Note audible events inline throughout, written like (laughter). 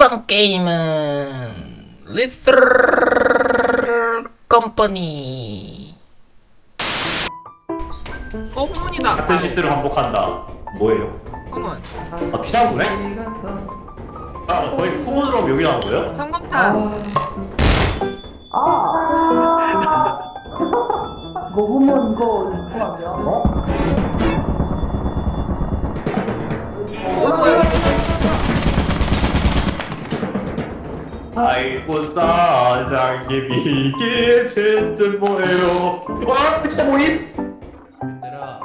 이번 게임은 리틀 컴퍼니 어 후문이다 같은 실수를 반복한다. 뭐예요? 후문 아 비상구네? 아 저희 후문으로 여기 나온 거예요? 성공탄 (laughs) 아이고 사장님이 이게 대체 뭐예요? 와 진짜 모임? 얘들아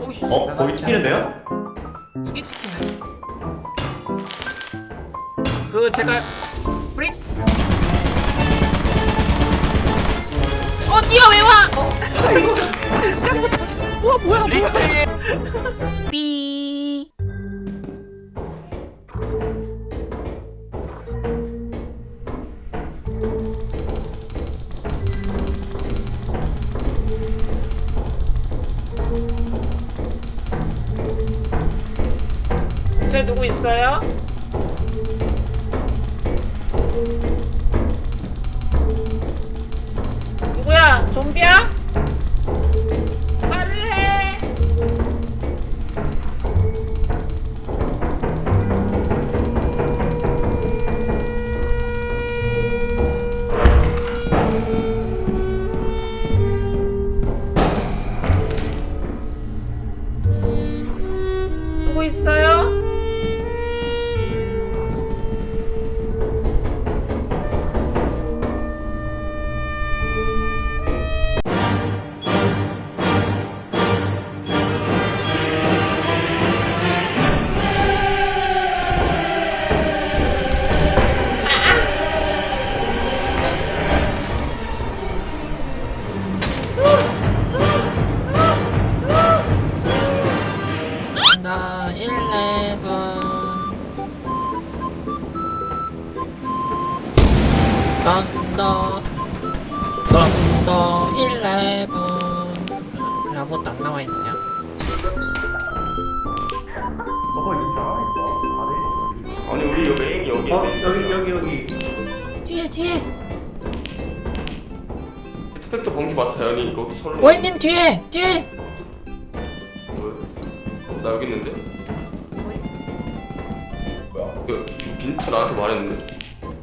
오씨 어 거기 치킨인데요? 이게 치킨이야 그 제가 브릭 어 니가 왜 와? 어? (laughs) 와 뭐야 뭐야 삐 누구 있어요? 누구야? 좀비야? 말을 해. 누구 있어요? 나 11. 썬더. 썬더 11 아무것도 안 나와 있냐? 아니 우리 여기 메인 여기 어? 여기 여기 여기 뒤에 뒤에. 스펙터 번개 맞아요? 아니 이거 설마 오해님 뒤에 뒤에? 어, 나 여기 있는데? 뭐야? 그 빈트 나한테 말했는데?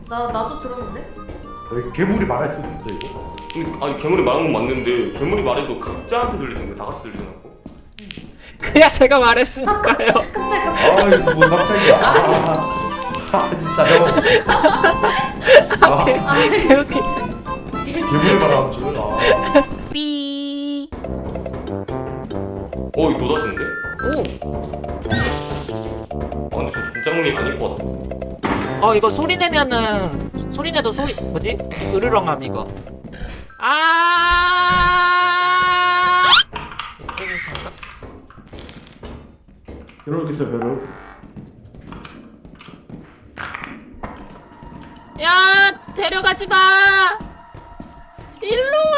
나 나도 들었는데? 여기 괴물이 말할 수 있어 이거? 근데 아니 괴물이 말한 건 맞는데 괴물이 말해도 각자한테 들리는데 다 같이 않고 그야 제가 말했으니까요. 갑자기 갑자기 아이고 뭐 깜짝이야. 아, 아 진짜 형 (laughs) 아, 이렇게 괴물 말하면 죽나. 삐. 어 이거 노다지인데? 오! 아 근데 저 긴장이 아닐 것 같아 어 이거 소리 내면은 소리 내도 소리 뭐지? 으르렁함 이거 아 이쪽이신가? 이렇게 있어 벼룩 야 데려가지 마 일로 와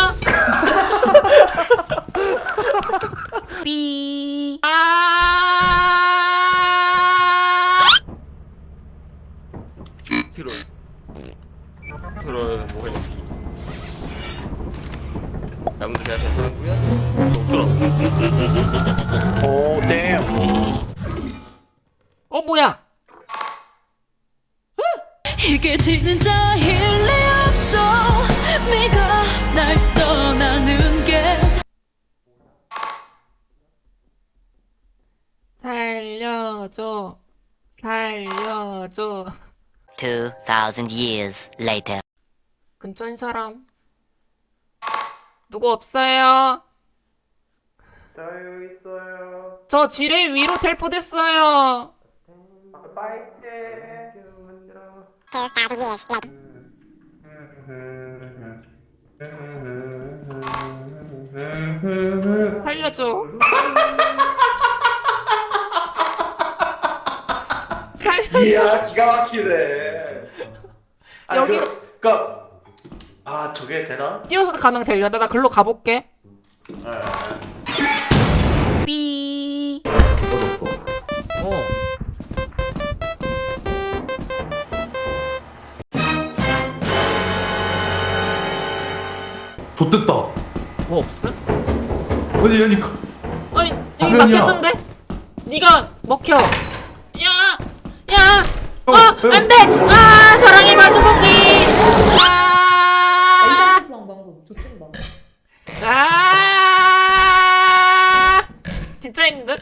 어. (laughs) 삐 아. 트롤 트롤 있지? 여러분들 제가 잘 들었고요 어 뭐야? 이게 진짜 살려줘. 살려줘. 2,000 years later. 근처인 사람. 누구 없어요? 저요 있어요. 저 지뢰 위로 텔포됐어요. 살려줘 살려줘 (laughs) 예. 이야 기가 막히네. 아니, 여기 그, 그, 아 저게 되나? 뛰어서도 가능되려나? 나 글로 가볼게. 네. 삐. 꺼졌어. 어. 좆됐다. 뭐 없음? 아니, 아니, 아니 저기 막혔는데? 네가 먹혀. 야! 어! 형, 형. 안돼! 아! 사랑의 마주보기! 아! 아! 진짜 힘든?